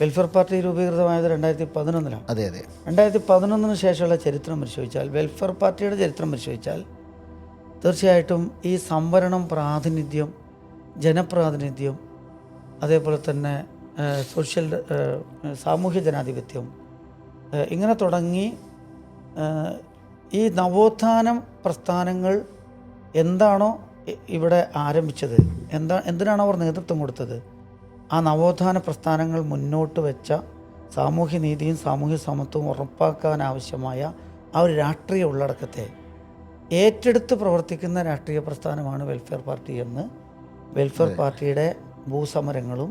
Welfare party രൂപീകൃതമായത് രണ്ടായിരത്തി പതിനൊന്നിലാണ് അതെ അതെ. രണ്ടായിരത്തി പതിനൊന്നിന് ശേഷമുള്ള ചരിത്രം പരിശോധിച്ചാൽ വെൽഫെയർ പാർട്ടിയുടെ ചരിത്രം പരിശോധിച്ചാൽ തീർച്ചയായിട്ടും ഈ സംവരണം പ്രാതിനിധ്യം ജനപ്രാതിനിധ്യം അതേപോലെ തന്നെ സോഷ്യൽ സാമൂഹ്യ ജനാധിപത്യം ഇങ്ങനെ തുടങ്ങി ഈ നവോത്ഥാനം പ്രസ്ഥാനങ്ങൾ എന്താണോ ഇവിടെ ആരംഭിച്ചത്? എന്താ എന്തിനാണോ അവർ നേതൃത്വം കൊടുത്തത്? ആ നവോത്ഥാന പ്രസ്ഥാനങ്ങൾ മുന്നോട്ട് വെച്ച സാമൂഹ്യ നീതിയും സാമൂഹ്യ സമത്വവും ഉറപ്പാക്കാനാവശ്യമായ ആ ഒരു രാഷ്ട്രീയ ഉള്ളടക്കത്തെ ഏറ്റെടുത്ത് പ്രവർത്തിക്കുന്ന രാഷ്ട്രീയ പ്രസ്ഥാനമാണ് വെൽഫെയർ പാർട്ടി എന്ന് വെൽഫെയർ പാർട്ടിയുടെ ഭൂസമരങ്ങളും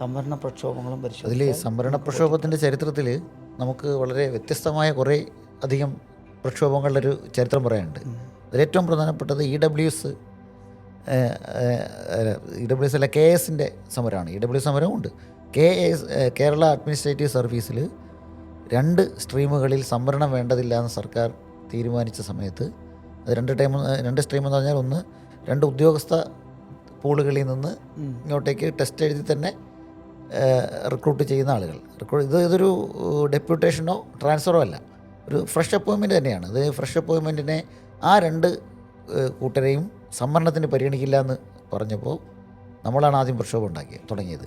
സംവരണ പ്രക്ഷോഭങ്ങളും അതിൽ പരിശോധിച്ചാൽ സംവരണ പ്രക്ഷോഭത്തിന്റെ ചരിത്രത്തിൽ നമുക്ക് വളരെ വ്യത്യസ്തമായ കുറേ അധികം പ്രക്ഷോഭങ്ങളുടെ ഒരു ചരിത്രം പറയാനുണ്ട്. അതിലേറ്റവും പ്രധാനപ്പെട്ടത് E W S E W S അല്ല കെ എസിന്റെ സമരമാണ്. ഇ ഡബ്ല്യു സമരവും ഉണ്ട്. കെ എസ് കേരള അഡ്മിനിസ്ട്രേറ്റീവ് സർവീസിൽ രണ്ട് സ്ട്രീമുകളിൽ സംവരണം വേണ്ടതില്ല എന്ന് സർക്കാർ തീരുമാനിച്ച സമയത്ത് അത് രണ്ട് ടൈം രണ്ട് സ്ട്രീം എന്ന് പറഞ്ഞാൽ ഒന്ന് രണ്ട് ഉദ്യോഗസ്ഥ പൂളുകളിൽ നിന്ന് ഇങ്ങോട്ടേക്ക് ടെസ്റ്റ് എഴുതി തന്നെ റിക്രൂട്ട് ചെയ്യുന്ന ആളുകൾ. റിക്രൂട്ട് ഇത് ഇതൊരു ഡെപ്യൂട്ടേഷനോ ട്രാൻസ്ഫറോ അല്ല. ഒരു ഫ്രഷ് അപ്പോയിൻമെന്റ് തന്നെയാണ്. അത് ഫ്രഷ് അപ്പോയിൻമെന്റിനെ ആ രണ്ട് കൂട്ടരെയും സംവരണത്തിന് പരിഗണിക്കില്ല എന്ന് പറഞ്ഞപ്പോൾ നമ്മളാണ് ആദ്യം പ്രക്ഷോഭം ഉണ്ടാക്കിയത് തുടങ്ങിയത്.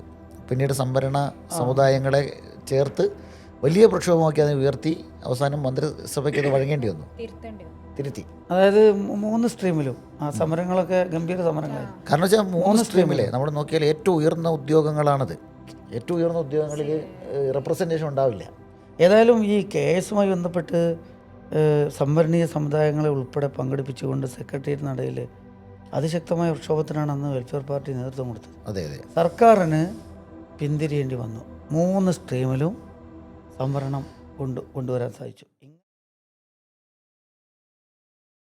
പിന്നീട് സംവരണ സമുദായങ്ങളെ ചേർത്ത് വലിയ പ്രക്ഷോഭമാക്കി അതിനെ ഉയർത്തി അവസാനം മന്ത്രിസഭയ്ക്ക് അത് വഴങ്ങേണ്ടി വന്നു. തിരുത്തി. അതായത് മൂന്ന് സ്ട്രീമിലും ആ സമരങ്ങളൊക്കെ ഗംഭീര സമരങ്ങളായിരുന്നു കാരണം വെച്ചാൽ മൂന്ന് സ്ട്രീമിലെ. നമ്മൾ നോക്കിയാൽ ഏറ്റവും ഉയർന്ന ഉദ്യോഗങ്ങളാണത്. ഏറ്റവും ഉയർന്ന ഉദ്യോഗങ്ങളിൽ റെപ്രസെന്റേഷൻ ഉണ്ടാവില്ല. ഏതായാലും ഈ കേസുമായി ബന്ധപ്പെട്ട് സംവരണീയ സമുദായങ്ങളെ ഉൾപ്പെടെ പങ്കെടുപ്പിച്ചുകൊണ്ട് സെക്രട്ടേറിയറ്റ് നടയിൽ അതിശക്തമായ പ്രക്ഷോഭത്തിനാണ് അന്ന് വെൽഫെയർ പാർട്ടി നേതൃത്വം കൊടുത്തത്. അതെ അതെ. സർക്കാരിന് പിന്തിരിയേണ്ടി വന്നു. മൂന്ന് സ്ട്രീമിലും സംവരണം കൊണ്ട് കൊണ്ടുവരാൻ സാധിച്ചു.